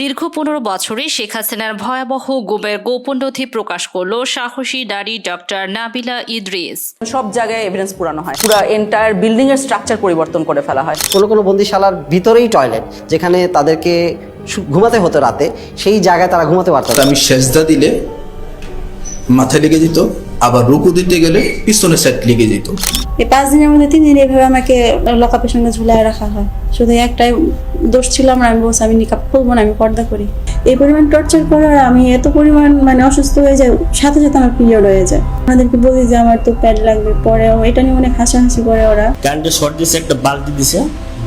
দীর্ঘ পনেরো বছরে শেখ হাসিনার ভয়াবহ গুমের গোপন নথি প্রকাশ করল সাহসী নারী ডক্টর নাবিলা ইদ্রিস। সব জায়গায় এভিডেন্স পুরানো হয়। পুরো এন্টায়ার বিল্ডিং এর স্ট্রাকচার পরিবর্তন করে ফেলা হয়। কোনো কোনো বন্দিশালার ভিতরেই টয়লেট যেখানে তাদেরকে ঘুমাতে হতো রাতে সেই জায়গায় তারা ঘুমাতে পারতো না। আমি সেজদা দিলে মাথায় লেগে যেত আবার রুকু দিতে গেলে পিছনের সাইড লেগে যেত। এই পাঁচ দিনের মধ্যে তিন দিন এইভাবে আমাকে লকআপের সঙ্গে ঝুলায় রাখা হয়। শুধু একটাই দোষ ছিল আমার আমি বলছি আমি নিকাপ খুলবো না আমি পর্দা করি। এই পরিমাণ টর্চার করার আমি এত পরিমাণ মানে অসুস্থ হয়ে যাই সাথে সাথে আমার পিরিয়ড হয়ে যায়। ওনাদেরকে বলি যে আমার তো প্যাড লাগবে। পরেও এটা নিয়ে অনেক হাসাহাসি করে ওরা। কারেন্টের শর্ট দিয়েছে একটা বালতি দিছে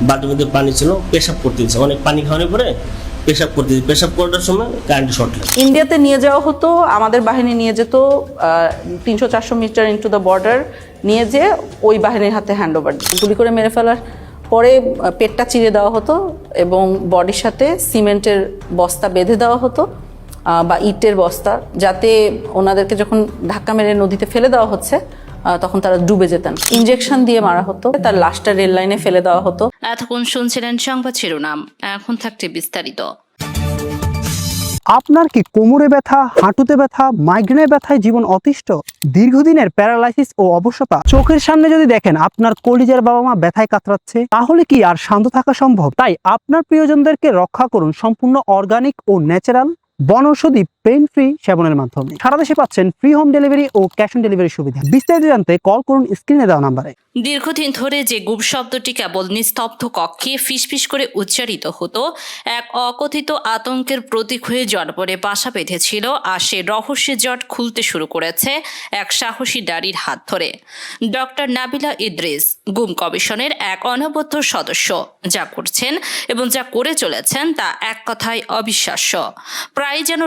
বালতির মধ্যে পানি ছিল পেশাব করতে দিচ্ছে অনেক পানি খাওয়ানোর পরে পেশাব করতে পেশাব করার সময় কারেন্টের শর্ট লাগে। ইন্ডিয়াতে নিয়ে যাওয়া হতো, আমাদের বাহিনী নিয়ে যেত তিনশো চারশো মিটার ইন্টু দ্য বর্ডার নিয়ে যেয়ে ওই বাহিনীর হাতে হ্যান্ড ওভার গুলি করে মেরে ফেলার। পরে পেটটা চিরে দেওয়া হতো এবং বডির সাথে সিমেন্টের বস্তা বেঁধে দেওয়া হতো বা ইটের বস্তা, যাতে ওনাদেরকে যখন ধাক্কা মেরে নদীতে ফেলে দেওয়া হচ্ছে তখন তারা ডুবে যেতেন। ইনজেকশন দিয়ে মারা হতো। তার লাশটা রেল লাইনে ফেলে দেওয়া হতো। এতক্ষণ শুনছিলেন সংবাদ শিরোনাম। এখন থাকছে বিস্তারিত। আপনার কি কোমরে ব্যথা হাঁটুতে ব্যথা মাইগ্রেনের ব্যথায় জীবন অতিষ্ঠ? দীর্ঘদিনের প্যারালাইসিস ও অবসতা চোখের সামনে যদি দেখেন আপনার কলিজার বাবা মা ব্যথায় কাতরাচ্ছে তাহলে কি আর শান্ত থাকা সম্ভব? তাই আপনার প্রিয়জনদেরকে রক্ষা করুন সম্পূর্ণ অর্গানিক ও ন্যাচারাল বনৌষধি পেন ফ্রি সেবনের মাধ্যমে। সারা দেশে পাচ্ছেন ফ্রি হোম ডেলিভারি ও ক্যাশ অন ডেলিভারি সুবিধা। বিস্তারিত জানতে কল করুন স্ক্রিনে দেওয়া নাম্বারে। দীর্ঘদিন ধরে যে গুপ শব্দটি কেবল নিস্তব্ধ কক্ষে ফিসফিস করে উচ্চারিত হতো, এক অকথিত আতঙ্কের প্রতীক হয়ে জনপরে বাসা বেঁধেছিল আর সে রহস্যের জট খুলতে শুরু করেছে এক সাহসী নারীর হাত ধরে। ডক্টর নাবিলা ইদ্রিস, গুম কমিশনের এক অনবদ্য সদস্য। যা করছেন এবং যা করে চলেছেন তা এক কথায় অবিশ্বাস্য। প্রায় যেন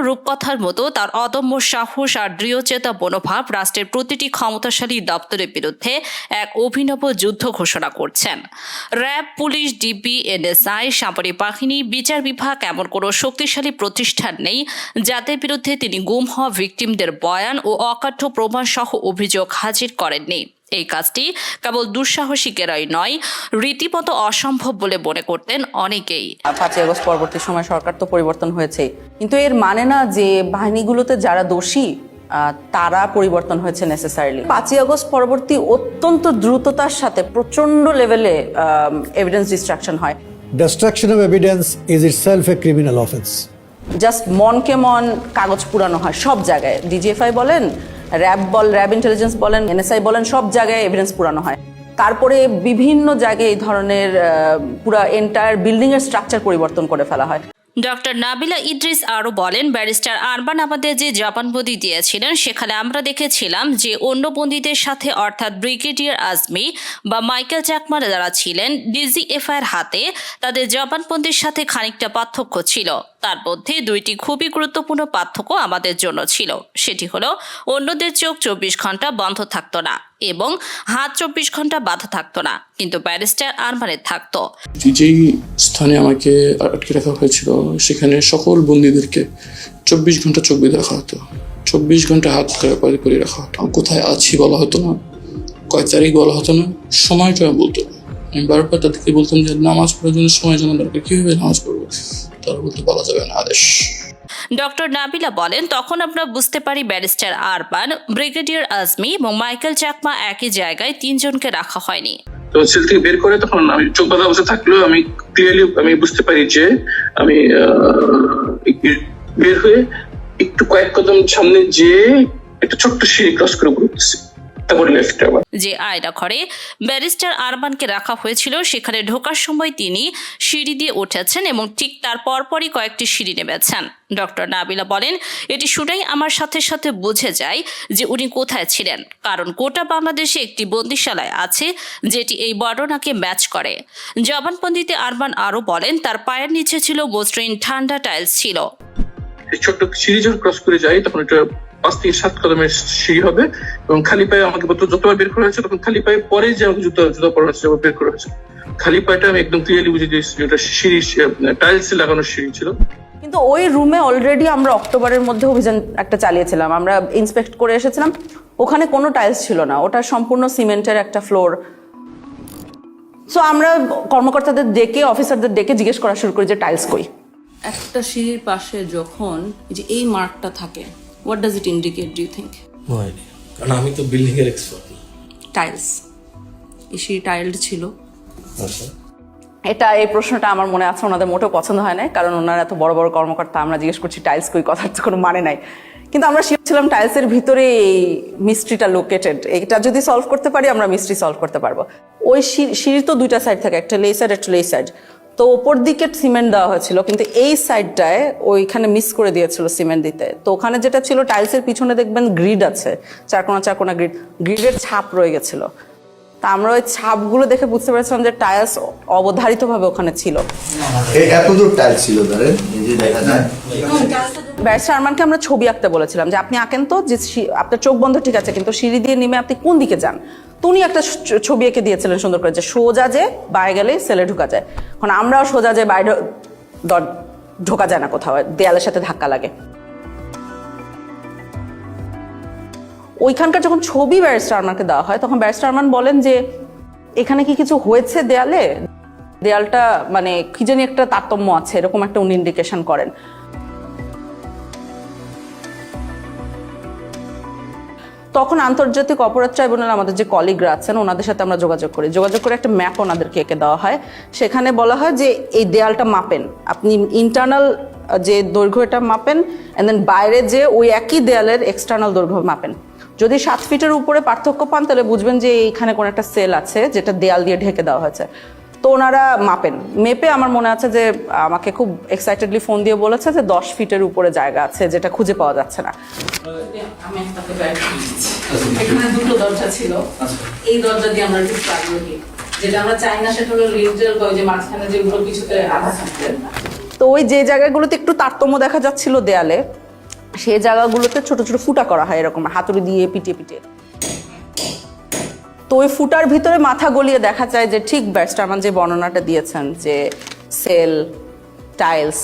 রূপকথার মতো তার অদম্য সাহস আর দৃঢ়চেতা মনোভাব রাষ্ট্রের প্রতিটি ক্ষমতাশালী দপ্তরের বিরুদ্ধে এক অভিনব যুদ্ধ ঘোষণা করছেন। র্যাব, পুলিশ, ডিবি, এনএসআই, সামরিক বাহিনী, বিচার বিভাগ এমন কোনো শক্তিশালী প্রতিষ্ঠান নেই যাদের বিরুদ্ধে তিনি গুম হওয়া ভিকটিমদের বয়ান ও অকাঠ্য প্রমাণ সহ অভিযোগ হাজির করেননি। এই কাজটি কেবল দুঃসাহসিকেরাই নয় রীতিমতো অসম্ভব বলে মনে করতেন অনেকেই। পাঁচই আগস্ট পরবর্তী সময় সরকার তো পরিবর্তন হয়েছে। কিন্তু এর মানে না যে বাহিনীগুলোতে যারা দোষী তারা পরিবর্তন হয়েছে নেসেসারিলি পাঁচই আগস্ট পরবর্তী অত্যন্ত দ্রুততার সাথে প্রচণ্ড লেভেলে এভিডেন্স ডিস্ট্রাকশন হয়। Destruction of evidence is itself a criminal offense. Just মনকে মন কাগজ পুরানো হয় সব জায়গায়। ডিজিএফআই বলেন র্যাব বল, র্যাব ইন্টেলিজেন্স বলেন, এনএসআই বলেন, সব জায়গায় এভিডেন্স পুরানো হয়। তারপরে বিভিন্ন জায়গায় এই ধরনের পুরা এন্টায়ার বিল্ডিংয়ের স্ট্রাকচার পরিবর্তন করে ফেলা হয়। ডক্টর নাবিলা ইদ্রিস আরও বলেন, ব্যারিস্টার আরবান আমাদের যে জবানবন্দি দিয়েছিলেন, সেখানে আমরা দেখেছিলাম যে অন্য বন্দীদের সাথে, অর্থাৎ ব্রিগেডিয়ার আজমি বা মাইকেল চাকমার যারা ছিলেন ডিজি ডিজিএফআইয়ের হাতে তাদের জবানবন্দির সাথে খানিকটা পার্থক্য ছিল। তার মধ্যে দুইটি খুবই গুরুত্বপূর্ণ পার্থক্য আমাদের জন্য ছিল। সেটি হলো, অন্যদের চোখ চব্বিশ ঘণ্টা বন্ধ থাকতো না। এবং হাত চব্বিশ ঘণ্টা বাধা থাকতো না, কিন্তু ব্যারিস্টার আরমানের থাকতো। যেই স্থানে আমাকে আটকে রাখা হয়েছিল, সেখানে সকল বন্দীদেরকে চব্বিশ ঘণ্টা চোখ বেঁধে রাখা হতো। চব্বিশ ঘণ্টা হাত করে করে রাখা হতো। কোথায় আছি? বলা হতো না। কয় তারিখ? বলা হতো না। সময়টা বলতো। আমি বারবার তাদেরকে বলতাম যে নামাজ পড়ার জন্য সময় জানা দরকার। কীভাবে নামাজ পড়ব? তারা বলতে বলা যাবে না, আদেশ। ডক্টর নাবিলা বলেন, তখন আমরা বুঝতে পারি ব্যারিস্টার আরবান, ব্রিগেডিয়ার আজমি এবং মাইকেল চাকমা একই জায়গায় তিনজনকে রাখা হয়নি। তো সেল থেকে বের করে তখন আমি চোখ বাঁধা অবস্থা থাকলেও আমি ক্লিয়ারলি আমি বুঝতে পারি যে আমি বের হয়ে একটু কয়েক কদম সামনে যে একটা ছোট্ট সিঁড়ি ক্রস করে উপরে যে আয়না ঘরে ব্যারিস্টার আরবানকে রাখা হয়েছিল সেখানে ঢোকার সময় তিনি সিঁড়ি দিয়ে উঠেছেন এবং ঠিক তার পরপরই কয়েকটি সিঁড়ি নেমেছেন। ডক্টর নাবিলা বলেন এটি শুনেই আমার সাথে সাথে বুঝে যায় যে উনি কোথায় ছিলেন কারণ গোটা বাংলাদেশে একটি বন্দিশালায় আছে যেটি এই বর্ণনাকে ম্যাচ করে। জবানবন্দিতে আরবান আরও বলেন তার পায়ের নিচে ছিল মসৃণ ঠান্ডা টাইলস ছিল। ছোট্ট সিঁড়ি যখন ক্রস করে যাই তখন এটা পাঁচ থেকে সাত কদমের সিঁড়ি হবে এবং খালি পায়ে আমাকে বলতো যতবার বের করা হয়েছে তখন খালি পায়ে পরে যে আমাকে জুতো জুতো পরা হয়েছে বের করা হয়েছে। খালি পায়েটা আমি একদম ক্লিয়ারলি বুঝে দিয়েছি যে ওটা সিঁড়ি টাইলস লাগানো সিঁড়ি ছিল। কিন্তু ওই রুমে অলরেডি আমরা অক্টোবরের মধ্যে অভিযান একটা চালিয়েছিলাম। আমরা ইন্সপেক্ট করে এসেছিলাম। ওখানে কোনো টাইলস ছিল না। ওটা সম্পূর্ণ সিমেন্টের একটা ফ্লোর সো আমরা কর্মকর্তাদের ডেকে অফিসারদের ডেকে জিজ্ঞেস করা শুরু করি যে টাইলস কই? একটা সিঁড়ির পাশে যখন এই যে এই মার্কটা থাকে what does it indicate do think কারণ আমি তো বিল্ডিং এর এক্সপার্ট টাইলস এই সিঁড়ি টাইলড ছিল আচ্ছা এটা এই প্রশ্নটা আমার মনে আছে ওনাদের মোটেও পছন্দ হয় না কারণ ওনারা এত বড় বড় কর্মকর্তা আমরা জিজ্ঞেস করছি টাইলস কই কথার তো কোনো মানে নাই কিন্তু আমরা শিওর ছিলাম টাইলসের ভিতরে এই মিস্ট্রিটা লোকেটেড এটা যদি সলভ করতে পারি আমরা মিস্ট্রি সলভ করতে পারব ওই সিঁড়ি- তো দুইটা সাইড থাকে একটা লেই সাইড একটা লেই সাইড তো ওপর দিকে সিমেন্ট দেওয়া হয়েছিল কিন্তু এই সাইডটায় ওইখানে মিস করে দিয়েছিল সিমেন্ট দিতে। তো ওখানে যেটা ছিল টাইলসের পিছনে দেখবেন গ্রিড আছে চারকোনা চারকোনা গ্রিড গ্রিডের ছাপ রয়ে গেছিল। তা আমরা ওই ছাপগুলো দেখে বুঝতে পেরেছিলাম যে টাইলস অবধারিতভাবে ওখানে ছিল। এত দূর ছিল ধরেন এই যে ব্যারিস্টার আরমানকে আমরা ছবি আঁকতে বলেছিলাম যে আপনি আঁকেন তো যে আপনার চোখ বন্ধ ঠিক আছে কিন্তু সিঁড়ি দিয়ে নেমে আপনি কোন দিকে যান? তো উনি একটা ছবি এঁকে দিয়েছিলেন সুন্দর করে যে সোজা যে বাইরে গেলে সেলে ঢোকা যায়। এখন আমরাও সোজা যে বাইরে ঢোকা যায় না কোথাও, দেয়ালের সাথে ধাক্কা লাগে। ওইখানকার যখন ছবি ব্যারিস্টার আরমানকে দেওয়া হয়, তখন ব্যারিস্টার আরমান বলেন যে, এখানে কি কিছু হয়েছে দেয়ালে? দেয়ালটা মানে কি জানি একটা তারতম্য আছে, এরকম একটা উনি ইন্ডিকেশন করেন। তখন আন্তর্জাতিক অপরাধ ট্রাইব্যুনাল আমাদের যে কলিগরা আছেন, ওনাদের সাথে আমরা যোগাযোগ করি। যোগাযোগ করে একটা ম্যাপ ওনাদেরকে এঁকে দেওয়া হয়। সেখানে বলা হয় যে এই দেয়ালটা মাপেন। আপনি ইন্টারনাল যে দৈর্ঘ্য এটা মাপেন অ্যান্ড দেন বাইরে যে ওই একই দেয়ালের এক্সটার্নাল দৈর্ঘ্য মাপেন। যদি সাত ফিটের উপরে পার্থক্য পান, তাহলে বুঝবেন যে এইখানে কোনো একটা সেল আছে যেটা দেয়াল দিয়ে ঢেকে দেওয়া হয়েছে। তো ওনারা মাপেন। মেপে আমার মনে আছে যে আমাকে খুব এক্সাইটেডলি ফোন দিয়ে বলেছে যে দশ ফিটের উপরে জায়গা আছে যেটা খুঁজে পাওয়া যাচ্ছে না। আমি। এখানে দুটো দরজা ছিল। এই দরজা দিয়ে আমরা যেটা আমরা চাই না সেটা হলো যে মাঝখানে যেগুলো কিছুতে আধা থাকে তো ওই যে জায়গাগুলোতে একটু তারতম্য দেখা যাচ্ছিল দেয়ালে সেই জায়গাগুলোতে ছোট ছোট ফুটা করা হয় এরকম হাতুড়ি দিয়ে পিটিয়ে পিটিয়ে। তো ওই ফুটার ভিতরে মাথা গলিয়ে দেখা যায় যে ঠিক ব্যাটসটারমান যে বর্ণনাটা দিয়েছেন যে সেল, টাইলস,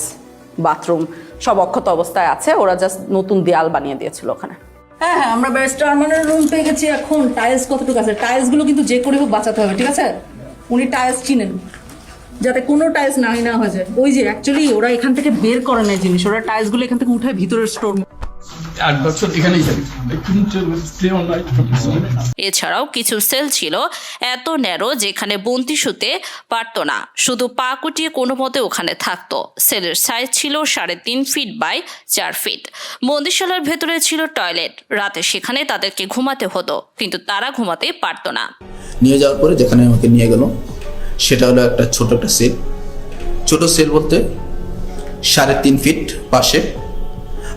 বাথরুম সব অক্ষত অবস্থায় আছে, ওরা জাস্ট নতুন দেয়াল বানিয়ে দিয়েছিল ওখানে। হ্যাঁ হ্যাঁ আমরা ব্যারিস্টার আরমানের রুম পেয়ে গেছি এখন। টাইলস কতটুকু আছে? টাইলসগুলো কিন্তু যে করে হোক বাঁচাতে হবে, ঠিক আছে? উনি টাইলস চিনেন। যাতে কোনো টাইলস নাই না হয়ে যায়। ওই যে অ্যাকচুয়ালি ওরা এখান থেকে বের করে নেয় জিনিস। ওরা টাইলসগুলো এখান থেকে উঠে ভিতরের স্টোর আট বছর এখানেই এছাড়াও কিছু সেল ছিল এত ন্যারো যেখানে বন্দি শুতে পারতো না। শুধু পা কুটিয়ে কোনো মতে ওখানে থাকতো। সেলের সাইজ ছিল সাড়ে তিন ফিট বাই চার ফিট বন্দিশালার ভেতরে ছিল টয়লেট রাতে সেখানে তাদেরকে ঘুমাতে হতো কিন্তু তারা ঘুমাতে পারতো না। নিয়ে যাওয়ার পরে যেখানে আমাকে নিয়ে গেল সেটা হলো একটা ছোট একটা সেল। ছোট সেল বলতে সাড়ে তিন ফিট পাশে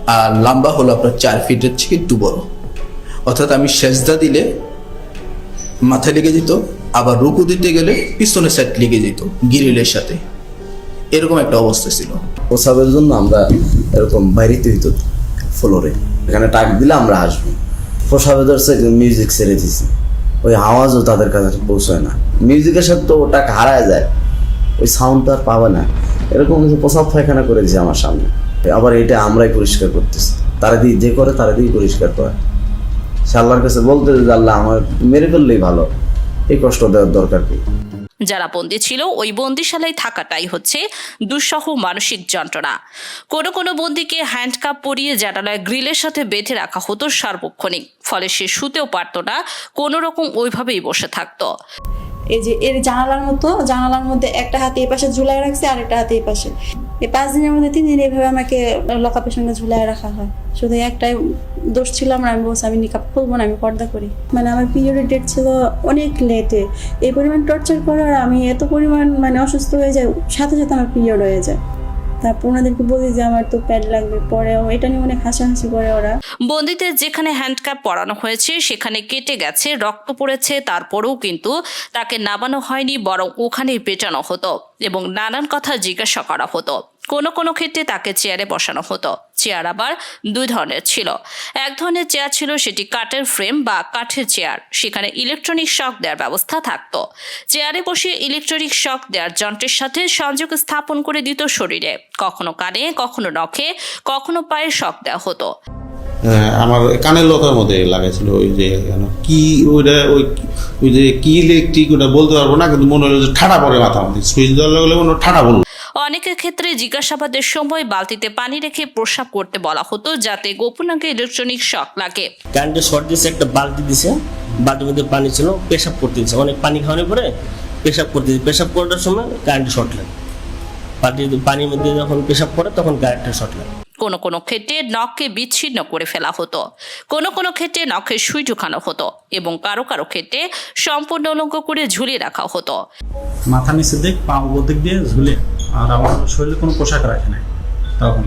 আর লম্বা হলো আপনার চার ফিটের থেকে একটু বড়। অর্থাৎ আমি সেজদা দিলে মাথায় লেগে যেত, আবার রুকু দিতে গেলে পিছনের সাইড লেগে যেত, গিরিলের সাথে। এরকম একটা অবস্থা ছিল। প্রসাবের জন্য আমরা এরকম বাইরেতে হইতো ফ্লোরে। এখানে টাক দিলে আমরা আসব। প্রসাবে ধরছে মিউজিক ছেড়ে দিছি। ওই আওয়াজও তাদের কাছে পৌঁছায় না। মিউজিকের সাথে তো ওটা হারায় যায়। ওই সাউন্ড তো আর পাবে না। এরকম প্রসাব পায়খানা করে দিয়েছে আমার সামনে। আবার এটা আমরাই পরিষ্কার করতেছি। তারা দিয়ে যে করে, তারা দিয়ে পরিষ্কার করে। সে আল্লাহর কাছে বলতে যে, আল্লাহ, আমার মেরে ফেললেই ভালো। এই কষ্ট দেওয়ার দরকার কি? যারা বন্দি ছিল, ওই বন্দিশালায় থাকাটাই হচ্ছে দুঃসহ মানসিক যন্ত্রণা। কোনো কোনো বন্দিকে হ্যান্ডকাপ পরিয়ে জানালায় গ্রিলের সাথে বেঁধে রাখা হতো সার্বক্ষণিক। ফলে সে শুতেও পারতো না, কোনো রকম ওইভাবেই বসে থাকতো। এই যে এর জানালার মতো, জানালার মধ্যে একটা হাতে এই পাশে ঝুলাই রাখছে আর একটা হাতে এই পাশে। এই পাঁচ দিনের মধ্যে তিন দিন এইভাবে আমাকে লকাপের সঙ্গে ঝুলাই রাখা হয়। শুধু একটাই দোষ ছিল আমার, আমি বলছি, আমি নিকাপ খুলবো না, আমি পর্দা করি। মানে আমার পিরিয়ডের ডেট ছিল অনেক লেটে এই পরিমাণ টর্চার করার আমি এত পরিমাণ মানে অসুস্থ হয়ে যাই, সাথে সাথে আমার পিরিয়ড হয়ে যায়। তারপর ওনাদেরকে বলি যে, আমার তো প্যাড লাগবে। পরে এটা নিয়ে অনেক হাসাহাসি করে ওরা। বন্দিদের যেখানে হ্যান্ডক্যাপ পরানো হয়েছে, সেখানে কেটে গেছে, রক্ত পড়েছে, তারপরেও কিন্তু তাকে নামানো হয়নি, বরং ওখানেই পেটানো হতো এবং নানান কথা জিজ্ঞাসা করা হতো। কোনো কোনো ক্ষেত্রে তাকে চেয়ারে বসানো হতো। চেয়ার আবার দুই ধরনের ছিল। এক ধরনের চেয়ার ছিল সেটি কাঠের ফ্রেম বা কাঠের চেয়ার সেখানে ইলেকট্রনিক শক দেওয়ার ব্যবস্থা থাকতো। চেয়ারে বসে ইলেকট্রনিক শক দেওয়ার যন্ত্রের সাথে সংযোগ স্থাপন করে দিত শরীরে। কখনো কানে কখনো নখে কখনো পায়ে শক দেওয়া হতো। হ্যাঁ, আমার কানের লতার মধ্যে লাগাইছিল ওই যে কি ওইটা ওই ওই যে কি ইলেকট্রিক ওটা বলতে পারব না কিন্তু মনে হলো যে ঠাডা পড়ে মাথা মধ্যে। সুইচ দেওয়ার লাগলে মনে ঠাডা বলব অনেকের ক্ষেত্রে জিজ্ঞাসাবাদের সময় বালতিতে পানি রেখে প্রস্রাব করতে বলা হতো, যাতে গোপনাঙ্গে ইলেকট্রনিক শক লাগে। কারেন্টের শর্ট দিয়েছে, একটা বালতি দিছে বালতির মধ্যে পানি ছিল, পেশাব করতে দিচ্ছে অনেক পানি খাওয়ানোর পরে পেশাব করতে দিচ্ছে পেশাব করার সময় কারেন্টের শর্ট লাগে। পানির মধ্যে যখন পেশাব করে তখন কারেন্টের শর্ট লাগে। কোনো কোনো ক্ষেত্রে নখকে বিচ্ছিন্ন করে ফেলা হতো। কোনো কোনো ক্ষেত্রে নখে সুই ঢুকানো হতো এবং কারও কারও ক্ষেত্রে সম্পূর্ণ উলঙ্গ করে ঝুলিয়ে রাখা হতো। মাথা নিচে দিক পা উপর দিক দিয়ে ঝুলে আর আমার শরীরে কোনো পোশাক রাখে নাই। তখন।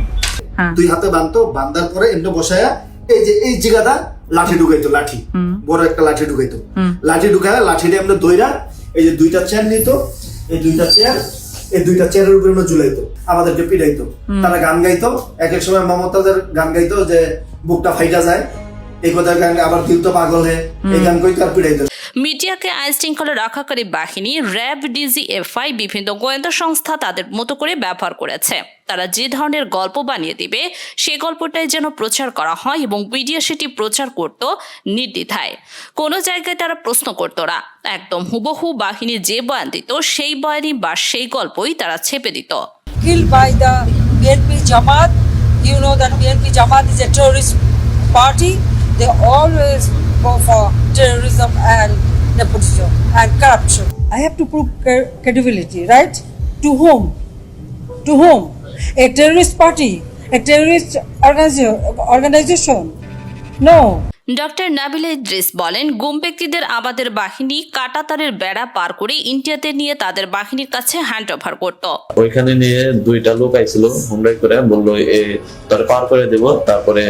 দুই হাতে বাঁধতো বান্ধার পরে এমনি বসায়া এই যে এই জায়গাটা লাঠি ঢুকাইতো লাঠি। বড় একটা লাঠি ঢুকাইতো। লাঠি ঢুকায় লাঠিটা আমরা দইরা এই যে দুইটা চেয়ার নিত এই দুইটা চেয়ার এই দুইটা চেয়ারের উপরে আমরা ঝুলাইতো আমাদেরকে পিড়াইতো তারা গান গাইতো এক এক সময় মমতাদের গান গাইতো যে বুকটা ফাইটা যায়। এই গান আবার দিল তো পাগল হে। এই গান কইতো আর পিড়াইতো মিডিয়াকে আইন শৃঙ্খলা রক্ষাকারী বাহিনী র্যাব ডিজিএফআই বিভিন্ন গোয়েন্দা সংস্থা তাদের মতো করে ব্যবহার করেছে। তারা যে ধরনের গল্প বানিয়ে দিবে সেই গল্পটাই যেন প্রচার করা হয় এবং মিডিয়া সেটি প্রচার করত নির্দ্বিধায়। কোনো জায়গায় তারা প্রশ্ন করতো না। একদম হুবহু বাহিনী যে বয়ান দিত সেই বয়ানই বা সেই গল্পই তারা ছেপে দিত। Killed by the BNP Jamaat. You know that BNP Jamaat is a terrorist party. They always go for terrorism and nepotism and corruption. I have to prove credibility, right? To whom? To whom? A terrorist party? A terrorist organization? No. Doctor Nabil Idris বলেন গুম ব্যক্তিদের আমাদের বাহিনী কাটাতারের বেড়া পার করে ইন্ডিয়াতে নিয়ে তাদের বাহিনীর কাছে হ্যান্ড ওভার করত ওইখানে নিয়ে দুইটা লোক আইছিল হুমরাই করে বলল এ তোর পার করে দেব তারপরে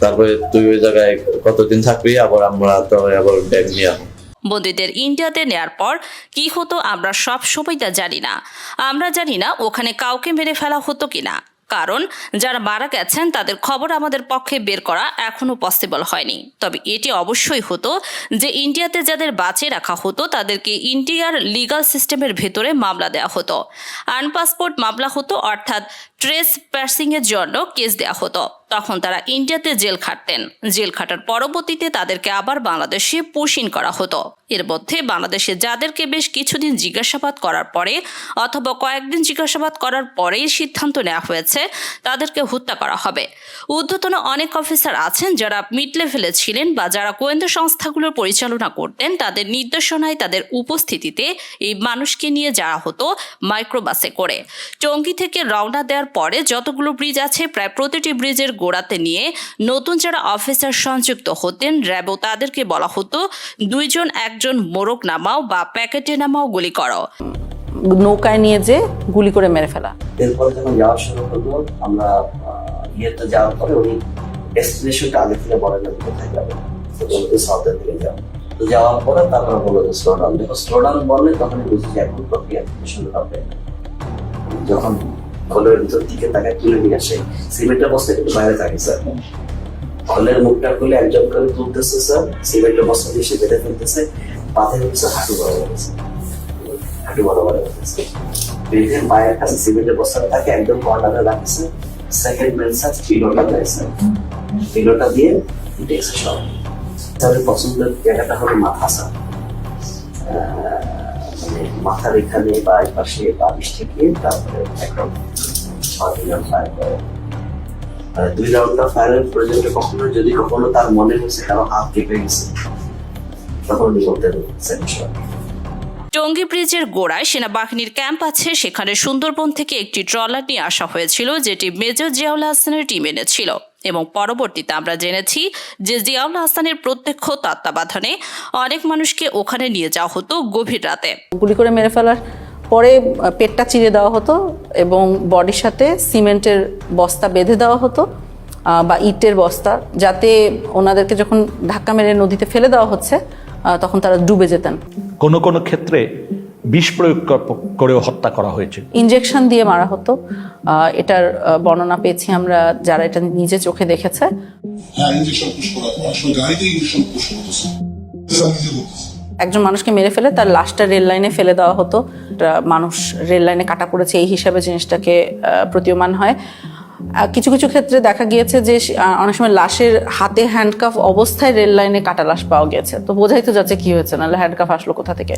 তারপরে তুই ওই জায়গায় কতদিন থাকবি? আবার আমরা তো আবার ব্যাগ নিয়ে আসব। বন্দীদের ইন্ডিয়াতে নেয়ার পর কি হতো আমরা সব সময় তা জানি না। আমরা জানি না ওখানে কাউকে মেরে ফেলা হতো কিনা। কারণ যারা মারা গেছেন, তাদের খবর আমাদের পক্ষে বের করা এখনও পসিবল হয়নি। তবে এটি অবশ্যই হতো যে ইন্ডিয়াতে যাদের বাঁচিয়ে রাখা হতো, তাদেরকে ইন্ডিয়ার লিগাল সিস্টেমের ভেতরে মামলা দেওয়া হতো। আনপাসপোর্ট মামলা হতো, অর্থাৎ ট্রেস প্যার্সিংয়ের জন্য কেস দেওয়া হতো। তখন তারা ইন্ডিয়াতে জেল খাটতেন। জেল খাটার পরবর্তীতে তাদেরকে আবার বাংলাদেশে পুশিন করা হতো। এর মধ্যে বাংলাদেশে যাদেরকে বেশ কিছুদিন জিজ্ঞাসাবাদ করার পরে অথবা কয়েকদিন জিজ্ঞাসাবাদ করার পরেই সিদ্ধান্ত নেওয়া হয়েছে, তাদেরকে হত্যা করা হবে। ঊর্ধ্বতন অনেক অফিসার আছেন যারা মিড লেভেলে ছিলেন বা যারা গোয়েন্দা সংস্থাগুলোর পরিচালনা করতেন, তাদের নির্দেশনায় তাদের উপস্থিতিতে এই মানুষকে নিয়ে যাওয়া হতো মাইক্রোবাসে করে। টঙ্গী থেকে রওনা দেওয়ার পরে যতগুলো ব্রিজ আছে প্রায় প্রতিটি ব্রিজের গোড়াতে নিয়ে নতুন যারা অফিসার সংযুক্ত হতেন র্যাবও তাদেরকে বলা হতো দুইজন একজন মোরগ নামাও বা প্যাকেটে নামাও গুলি করো। নৌকায় নিয়ে যে গুলি করে মেরে ফেলা। এরপরে যখন যাওয়া শুরু করল আমরা ইয়েতে যাওয়ার পরে উনি ডেস্টিনেশনটা আগে থেকে বলে না কোথায় যাবে। তো সাউথের দিকে যাও তো যাওয়ার পরে তারপরে বলল যে স্লো ডাউন যখন স্লো ডাউন বললে তখনই বুঝি যে এখন প্রক্রিয়া শুরু হবে যখন কলের ভিতর দিকে তাকায় তুলে নিয়ে আসে। সিমেন্টের বস্তা কিন্তু বাইরে থাকে, স্যার। কলের মুখটা খুলে একজন করে তুলতেছে, স্যার। সিমেন্টের বস্তা দিয়ে সে বেঁধে ফেলতেছে। পাথর হচ্ছে হাঁটু বরাবর আছে। হাঁটু বরাবর আছে। বেঁধে মায়ের কাছে সিমেন্টের বস্তা তাকে একদম কর্নারে রাখছে সেকেন্ড মেন সাজ পিলোটা দিয়েছে পিলোটা দিয়ে উঠেছে সব। তাদের পছন্দের জায়গাটা হলো মাথা স্যার মাথার এখানে বা এই পাশে তারপরে একদম রাউন্ড ফায়ার করে আর দুই কখনো যদি কখনো তার মনে হয়েছে কারও হাত কেঁপে গেছে, তখন উনি সেকেন্ড টঙ্গী ব্রিজের গোড়ায় সেনাবাহিনীর ক্যাম্প আছে। সেখানে সুন্দরবন থেকে একটি ট্রলার নিয়ে আসা হয়েছিল, যেটি মেজর জিয়াউল হাসানের টিম এনেছিল। এবং পরবর্তীতে আমরা জেনেছি যে জিয়াউল হাসানের প্রত্যক্ষ তত্ত্বাবধানে অনেক মানুষকে ওখানে নিয়ে যাওয়া হতো গভীর রাতে। গুলি করে মেরে ফেলার পরে পেটটা চিরে দেওয়া হতো এবং বডির সাথে সিমেন্টের বস্তা বেঁধে দেওয়া হতো বা ইটের বস্তা যাতে ওনাদেরকে যখন ধাক্কা মেরে নদীতে ফেলে দেওয়া হচ্ছে তখন তারা ডুবে যেতেন। কোনো কোনো ক্ষেত্রে বিষ প্রয়োগ করেও হত্যা করা হয়েছে। ইনজেকশন দিয়ে মারা হতো। এটার বর্ণনা পেয়েছি আমরা যারা এটা নিজে চোখে দেখেছে। হ্যাঁ একজন মানুষকে মেরে ফেলে তার লাশটা রেল লাইনে ফেলে দেওয়া হতো। মানুষ রেল লাইনে কাটা পড়েছে এই হিসাবে জিনিসটাকে প্রতীয়মান হয়। কিছু কিছু ক্ষেত্রে দেখা গিয়েছে যে অনেক সময় লাশের হাতে হ্যান্ডকাফ অবস্থায় রেল লাইনে কাটা লাশ পাওয়া গেছে। তো বোঝাই তো যাচ্ছে কি হয়েছে নাহলে হ্যান্ডকাফ আসলো কোথা থেকে?